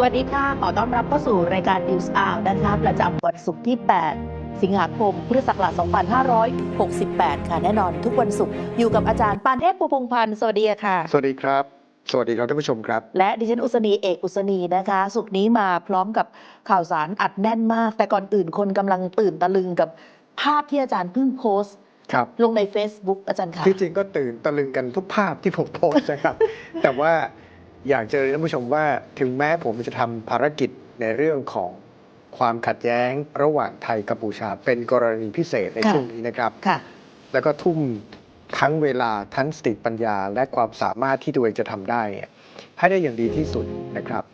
สวัสดีค่ะ ขอต้อนรับเข้าสู่รายการ News Hour นะคะประจำวันศุกร์ที่ 8 สิงหาคม พุทธศักราช 2568 ค่ะ แน่นอนทุกวันศุกร์อยู่กับอาจารย์ปานเทพปูพงษ์พันธ์ สวัสดีค่ะ สวัสดีครับ สวัสดีครับท่านผู้ชมครับ และดิฉันอุศนีเอกอุศนีนะคะ สุกร์นี้มาพร้อมกับข่าวสารอัดแน่นมาก แต่ก่อนอื่นคนกำลังตื่นตะลึงกับภาพที่อาจารย์เพิ่งโพสต์ครับลงใน Facebook อาจารย์ค่ะที่จริงก็ตื่นตะลึงกันทุกภาพที่ผมโพสต์นะครับ แต่ว่า อยากจะเรียนท่านผู้ชมว่าถึงแม้ผมจะทำภารกิจในเรื่องของความขัดแย้งระหว่างไทยกัมพูชา เป็นกรณีพิเศษในค่ะ ช่วงนี้นะครับ ค่ะ แล้วก็ทุ่มทั้งเวลาทั้งสติปัญญา และความสามารถที่ตัวเองจะทำได้เนี่ยให้ได้อย่างดีที่สุดนะครับ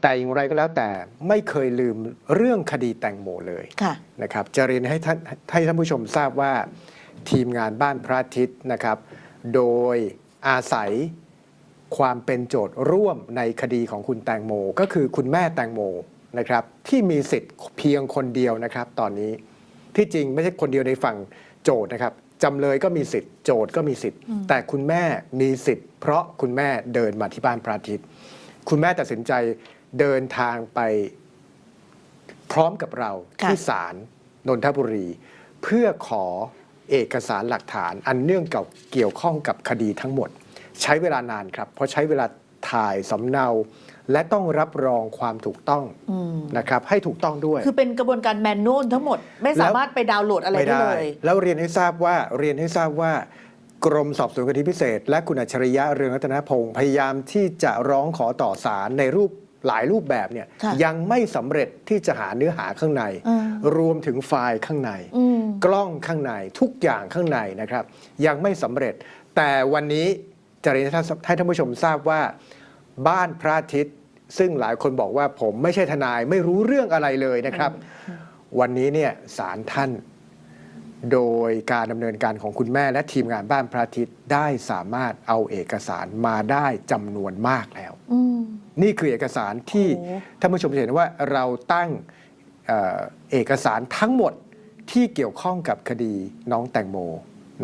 แต่อย่างไรก็แล้วแต่ไม่เคยลืมเรื่องคดีแตงโมเลย ค่ะ นะครับจะเรียนให้ท่านให้ท่านผู้ชมทราบว่าทีมงานบ้านพระอาทิตย์นะครับ โดยอาศัย ความเป็นโจทย์ร่วมในคดีของคุณแตงโม ก็คือคุณแม่แตงโมนะครับที่มีสิทธิ์เพียงคนเดียวนะครับ ตอนนี้ที่จริงไม่ใช่คนเดียวในฝั่งโจทย์นะครับจำเลยก็มีสิทธิ์โจทย์ก็มีสิทธิ์อืมแต่คุณแม่มีสิทธิ์ เพราะคุณแม่เดินมาที่บ้านพระอาทิตย์ คุณแม่ตัดสินใจเดินทางไปพร้อมกับเราค่ะที่ศาลนนทบุรี เพื่อขอเอกสารหลักฐานอันเนื่องกับเกี่ยวข้องกับคดีทั้งหมด ใช้เวลานานครับ เพราะใช้เวลาถ่ายสำเนา และต้องรับรองความถูกต้องอืมนะครับ ให้ถูกต้องด้วย คือเป็นกระบวนการแมนนวลทั้งหมด ไม่สามารถไปดาวน์โหลดอะไรไม่ได้ได้เลย แล้วเรียนให้ทราบว่าเรียนให้ทราบว่ากรมสอบสวนคดีพิเศษ และคุณอัจฉริยะเรืองรัตนพงศ์พยายามที่จะร้องขอต่อศาลในรูปหลายรูปแบบเนี่ยค่ะยังไม่สำเร็จที่จะหาเนื้อหาข้างในอืมรวมถึงไฟล์ข้างในอืมกล้องข้างในทุกอย่างข้างในนะครับ ยังไม่สำเร็จ แต่วันนี้ จะเรียนให้ท่านให้ท่านผู้ชมทราบว่า บ้านพระอาทิตย์ ซึ่งหลายคนบอกว่าผมไม่ใช่ทนายไม่รู้เรื่องอะไรเลยนะครับ วันนี้เนี่ยศาลท่าน โดยการดำเนินการของคุณแม่และทีมงานบ้านพระอาทิตย์ได้สามารถเอาเอกสารมาได้จำนวนมากแล้ว อืม นี่คือเอกสารที่โอ้ท่านผู้ชมจะเห็นว่าเราตั้งเอ่อเอกสารทั้งหมดที่เกี่ยวข้องกับคดีน้องแตงโม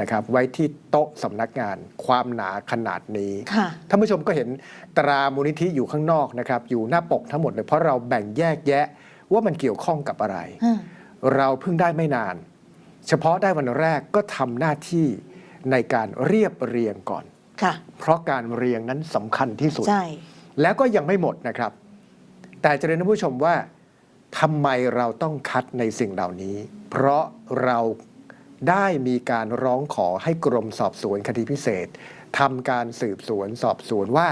นะครับไว้ที่โต๊ะสำนักงานความหนาขนาดนี้ค่ะท่านผู้ชมก็เห็นตรามูลนิธิอยู่ข้างนอกนะครับอยู่หน้าปกทั้งหมดเลยเพราะเราแบ่งแยกแยะว่ามันเกี่ยวข้องกับอะไร เราเพิ่งได้ไม่นาน เฉพาะได้วันแรกก็ทำหน้าที่ในการเรียบเรียงก่อนค่ะเพราะการเรียงนั้นสำคัญที่สุดใช่แล้วก็ยังไม่หมดนะครับ แต่จะเรียนท่านผู้ชมว่าทำไมเราต้องคัดในสิ่งเหล่านี้ เพราะเรา ได้มีการร้องขอให้กรมสอบสวนคดีพิเศษทำการสืบสวนสอบสวนว่า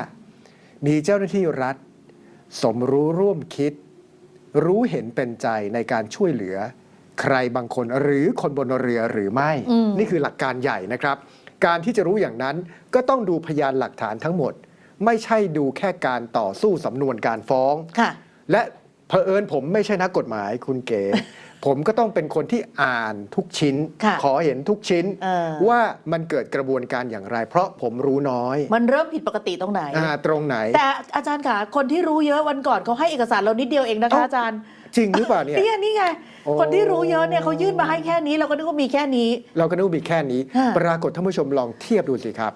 มีเจ้าหน้าที่รัฐ สมรู้ร่วมคิด รู้เห็นเป็นใจในการช่วยเหลือ ใครบางคนหรือคนบนเรือหรือไม่อืมนี่คือหลักการใหญ่นะครับ การที่จะรู้อย่างนั้นก็ต้องดูพยานหลักฐานทั้งหมด ไม่ใช่ดูแค่การต่อสู้สำนวนการฟ้องค่ะและเผอิญผมไม่ใช่นักกฎหมายคุณเก๋ ผมก็ต้องเป็นคนที่อ่านทุกชิ้น ค่ะขอเห็นทุกชิ้น เออ ว่ามันเกิดกระบวนการอย่างไร เพราะผมรู้น้อยมันเริ่มผิดปกติตรงไหน อ่าตรงไหน แต่อาจารย์ค่ะคนที่รู้เยอะวันก่อนเขาให้เอกสารเรานิดเดียวเองนะคะเอ้า อาจารย์จริงหรือเปล่าเนี่ย เนี่ยนี่ไงโอ้ คนที่รู้เยอะเนี่ยเขายื่นมาให้แค่นี้เราก็นึกว่ามีแค่นี้ เราก็นึกว่ามีแค่นี้ค่ะปรากฏท่านผู้ชมลองเทียบดูสิครับ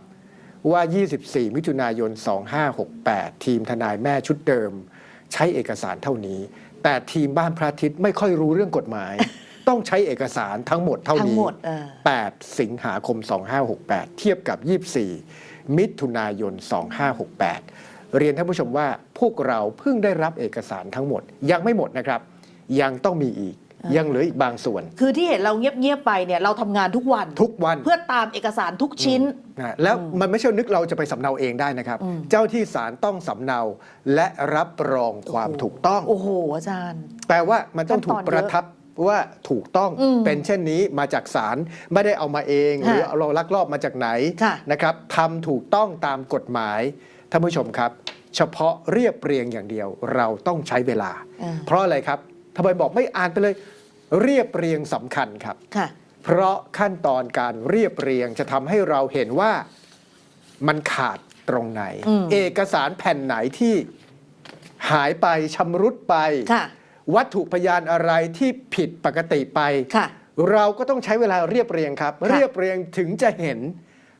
ว่า 24 มิถุนายน 2568 ทีมทนายแม่ชุดเดิม ใช้เอกสารเท่านี้ แต่ทีมบ้านพระอาทิตย์ไม่ค่อยรู้เรื่องกฎหมาย ต้องใช้เอกสารทั้งหมดเท่าทั้งนี้ หมดเออ8 สิงหาคม 2568 เทียบกับ 24 มิถุนายน 2568 เรียนท่านผู้ชมว่าพวกเราเพิ่งได้รับเอกสารทั้งหมด ยังไม่หมดนะครับ ยังต้องมีอีกอ่า ยัยังเหลืออีกบางส่วน คือที่เห็นเราเงียบๆไปเนี่ยเราทำงานทุกวันทุกวัน เพื่อตามเอกสารทุกชิ้น นะแล้วมันไม่ใช่นึกเราจะไปสำเนาเองได้นะครับ อืม เจ้าที่ศาลต้องสำเนาและรับรองความถูกต้อง โอ้โหอาจารย์ แปลว่ามันต้องถูกขั้นตอนเยอะประทับว่าถูกต้องอืมเป็นเช่นนี้มาจากศาลไม่ได้เอามาเองหรือค่ะเราลักลอบมาจากไหนค่ะนะครับทำถูกต้องตามกฎหมายท่านผู้ชมครับ เฉพาะเรียบเรียงอย่างเดียวเราต้องใช้เวลาเออเพราะอะไรครับทำไมบอกไม่อ่านไปเลย เรียบเรียงสำคัญครับ ค่ะ เพราะขั้นตอนการเรียบเรียงจะทำให้เราเห็นว่ามันขาดตรงไหน อืม เอกสารแผ่นไหนที่หายไปชำรุดไป ค่ะ วัตถุพยานอะไรที่ผิดปกติไป ค่ะ เราก็ต้องใช้เวลาเรียบเรียงครับค่ะเรียบเรียงถึงจะเห็น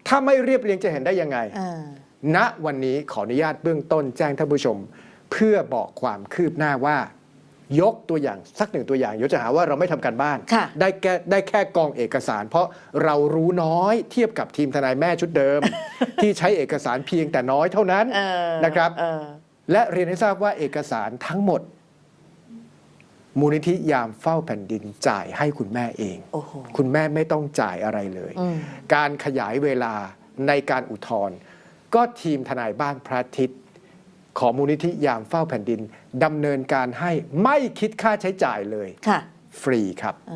ถ้าไม่เรียบเรียงจะเห็นได้ยังไง เออ ณวันนี้ขออนุญาตเบื้องต้นแจ้งท่านผู้ชม เพื่อบอกความคืบหน้าว่า ยกตัวอย่างสักหนึ่งตัวอย่างเดี๋ยวจะหาว่าเราไม่ทำการบ้านค่ะได้แค่ได้แค่กองเอกสาร เพราะเรารู้น้อยเทียบกับทีมทนายแม่ชุดเดิม ที่ใช้เอกสารเพียงแต่น้อยเท่านั้นเออนะครับเออและเรียนให้ทราบว่าเอกสารทั้งหมด มูลนิธิยามเฝ้าแผ่นดินจ่ายให้คุณแม่เองโอ้โหคุณแม่ไม่ต้องจ่ายอะไรเลยอืมการขยายเวลาในการอุทธรณ์ก็ทีมทนายบ้านพระอาทิตย์ ของมูลนิธิยามเฝ้าแผ่นดิน ดำเนินการให้ไม่คิดค่าใช้จ่ายเลย ค่ะฟรีครับ เอ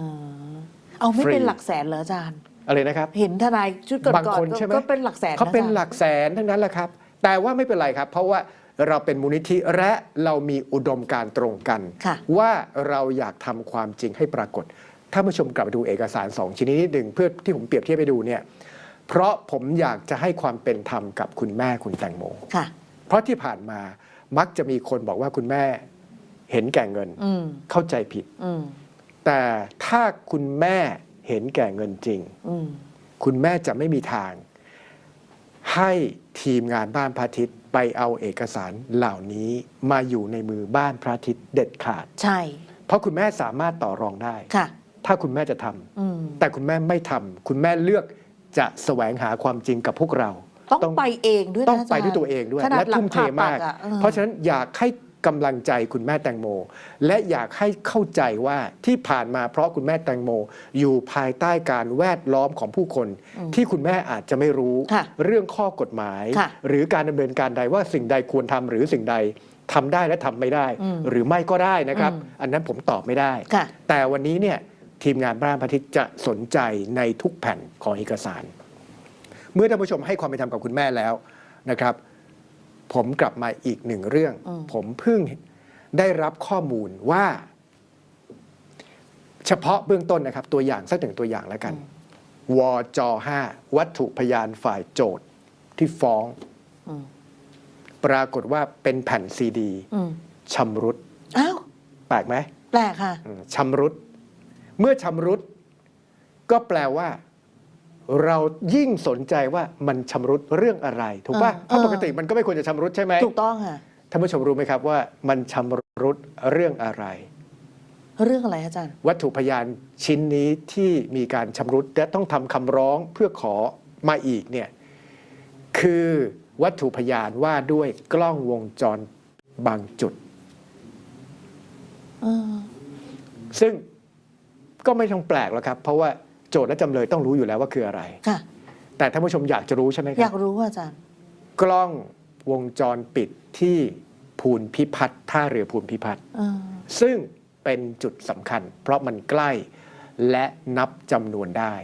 อเอาไม่ฟรี เป็นหลักแสนเหรออาจารย์ อะไรนะครับ เห็นทนายชุดก่อนๆบางคนก็ใช่ไหม ก็เป็นหลักแสนนะเขาเป็นอจรย์หลักแสนทั้งนั้นแหละครับ แต่ว่าไม่เป็นไรครับ เพราะว่าเราเป็นมูลนิธิและเรามีอุดมการณ์ตรงกัน ค่ะ ว่าเราอยากทำความจริงให้ปรากฏ ถ้าผู้ชมกลับไปดูเอกสารสองชิ้นนี้นิดหนึ่งเพื่อที่ผมเปรียบเทียบไปดูเนี่ย เพราะผมอยากจะให้ความเป็นธรรมกับคุณแม่คุณแตงโม ค่ะ เพราะที่ผ่านมา มักจะมีคนบอกว่าคุณแม่เห็นแก่เงินอืมเข้าใจผิดอืมแต่ถ้าคุณแม่เห็นแก่เงินจริงอืมคุณแม่จะไม่มีทาง ให้ทีมงานบ้านพระอาทิตย์ไปเอาเอกสารเหล่านี้มาอยู่ในมือบ้านพระอาทิตย์เด็ดขาด ใช่ เพราะคุณแม่สามารถต่อรองได้ ค่ะ ถ้าคุณแม่จะทำอืมแต่คุณแม่ไม่ทำคุณแม่เลือกจะแสวงหาความจริงกับพวกเรา ต้อง ไปเองด้วยนะต้องไปาจารด้วยตัวเองด้วยขนาดและทุ่มเทมากหลังผ่าตัดอะเออเพราะฉะนั้นอยากให้กำลังใจคุณแม่แตงโม และอยากให้เข้าใจว่าที่ผ่านมาเพราะคุณแม่แตงโม อยู่ภายใต้การแวดล้อมของผู้คน ที่คุณแม่อาจจะไม่รู้ ค่ะเรื่องข้อกฎหมาย ค่ะหรือการดำเนินการใดว่าสิ่งใดควรทำหรือสิ่งใดทำได้และทำไม่ได้ อืมหรือไม่ก็ได้นะครับ อืม อันนั้นผมตอบไม่ได้ ค่ะ แต่วันนี้เนี่ยทีมงานบ้านพระอาทิตย์จะสนใจในทุกแผ่นของเอกสาร เมื่อท่านผู้ชมให้ความเป็นธรรมกับคุณแม่แล้วนะครับ ผมกลับมาอีกหนึ่งเรื่อง อืม ผมเพิ่งได้รับข้อมูลว่า เฉพาะเบื้องต้นนะครับ ตัวอย่างสักหนึ่งตัวอย่างแล้วกัน วจ5วัตถุพยานฝ่ายโจทย์ที่ฟ้อง อืมปรากฏว่าเป็นแผ่นซีดีอืมชำรุด อ้าวแปลกไหมแปลกค่ะ อืมชำรุด เมื่อชำรุด ก็แปลว่า เรายิ่งสนใจว่ามันชำรุดเรื่องอะไร ถูกป่ะอ่าเพราะอ่าปกติมันก็ไม่ควรจะชำรุดใช่ไหมถูกต้องค่ะท่านผู้ชมรู้ไหมครับว่ามันชำรุดเรื่องอะไร เรื่องอะไรอาจารย์ วัตถุพยานชิ้นนี้ที่มีการชำรุดและต้องทำคำร้องเพื่อขอมาอีกเนี่ยคือวัตถุพยานว่าด้วยกล้องวงจรบางจุดเออซึ่งก็ไม่ต้องแปลกหรอกครับ เพราะว่า โจทย์และจำเลยต้องรู้อยู่แล้วว่าคืออะไร ค่ะ แต่ท่านผู้ชมอยากจะรู้ใช่ไหมคอยารับกรู้ว่าอาจารย์ กล้องวงจรปิดที่ภูนพิพัฒน์ท่าเรือภูนพิพัฒน์เออซึ่งเป็นจุดสำคัญ เพราะมันใกล้และนับจำนวนได้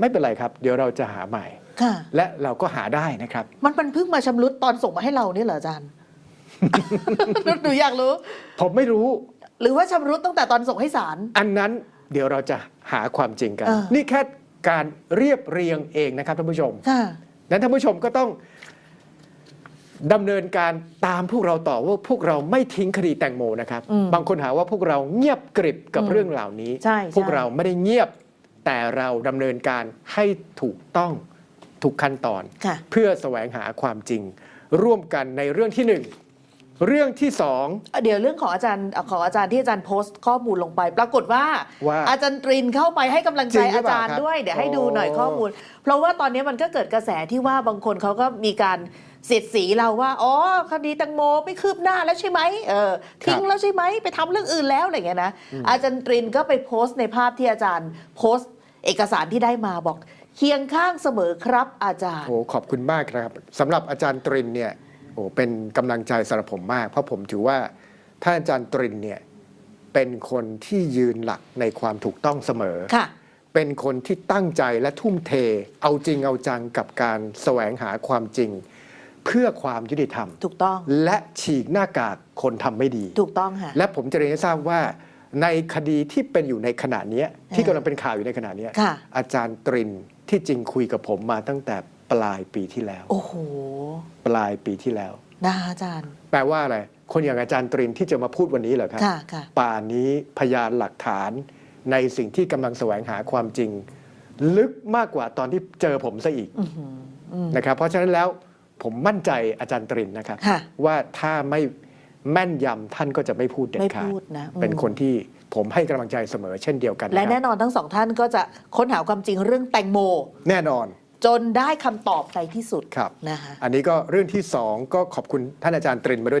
ไม่เป็นไรครับ เดี๋ยวเราจะหาใหม่ ค่ะ และเราก็หาได้นะครับ มันมันเพิ่งมาชำรุดตอนส่งมาให้เรานี่เหรออาจารย์ หนูอยากรู้ ผมไม่รู้ หรือว่าชำรุดตั้งแต่ตอนส่งให้ศาล อันนั้น เดี๋ยวเราจะหาความจริงกัน เออ นี่แค่การเรียบเรียงเองนะครับท่านผู้ชม ค่ะ นั้นท่านผู้ชมก็ต้องดำเนินการตามพวกเราต่อว่าพวกเราไม่ทิ้งคดีแตงโมนะครับ อืมบางคนหาว่าพวกเราเงียบกริบกับอืมเรื่องเหล่านี้ ใช่พวกใช่เราไม่ได้เงียบ แต่เราดำเนินการให้ถูกต้องทุกขั้นตอน ค่ะ เพื่อแสวงหาความจริง ร่วมกันในเรื่องที่หนึ่ง เรื่องที่สอง เดี๋ยวเรื่องของอาจารย์ของอาจารย์ที่อาจารย์โพสต์ข้อมูลลงไป ปรากฏว่าว่าอาจารย์ตรินเข้าไปให้กำลังใจจริงหรืออาเปล่าจารย์ครับด้วย เดี๋ยวให้ดูหน่อยโอ้ ข้อมูล เพราะว่าตอนนี้มันก็เกิดกระแสที่ว่าบางคนเขาก็มีการเสียดสีเราว่าอ๋อคดีแตังโมไม่คืบหน้าแล้วใช่ไหมเออทิ้งแล้วใช่ไหมไปทำเรื่องอื่นแล้วอะไรอย่างเงี้ยนะอาจารย์ตรินก็ไปโพสต์ในภาพที่อาจารย์โพสต์ เอกสารที่ได้มาบอกเคียงข้างเสมอครับอาจารย์ โอ้ขอบคุณมากครับสำหรับอาจารย์ตรินเนี่ย โอ้เป็นกำลังใจสำหรับผมมาก เพราะผมถือว่าท่านอาจารย์ตรินเนี่ยเป็นคนที่ยืนหลักในความถูกต้องเสมอค่ะเป็นคนที่ตั้งใจและทุ่มเท เอาจริงเอาจังกับการแสวงหาความจริง เพื่อความยุติธรรม ถูกต้อง และฉีกหน้ากากคนทำไม่ดี ถูกต้องค่ะ และผมจะเรียนให้ทราบว่า ในคดีที่เป็นอยู่ในขณะเนี้ยที่เออกำลังเป็นข่าวอยู่ในขณะเนี้ยค่ะอาจารย์ตรินที่จริงคุยกับผมมาตั้งแต่ ปลายปีที่แล้ว โอ้โห ปลายปีที่แล้วนะอาจารย์ แปลว่าอะไร คนอย่างอาจารย์ตรินที่จะมาพูดวันนี้เหรอครับ ค่ะค่ะ ป่านนี้พยานหลักฐานในสิ่งที่กำลังแสวงหาความจริง ลึกมากกว่าตอนที่เจอผมซะอีกอื้อหืออืม นะครับ เพราะฉะนั้นแล้วผมมั่นใจอาจารย์ตรินนะครับ ค่ะ ว่าถ้าไม่แม่นยำท่านก็จะไม่พูดเด็ดไม่ขาดพูดนะอืม เป็นคนที่ผมให้กำลังใจเสมอเช่นเดียวกันและคแน่รับนอนทั้งสองท่านก็จะค้นหาความจริงเรื่องแตงโม แน่นอน จนได้คำตอบในที่สุดครับ นะคะ อันนี้ก็เรื่องที่สองก็ขอบคุณท่านอาจารย์ตรินมาด้วยนะ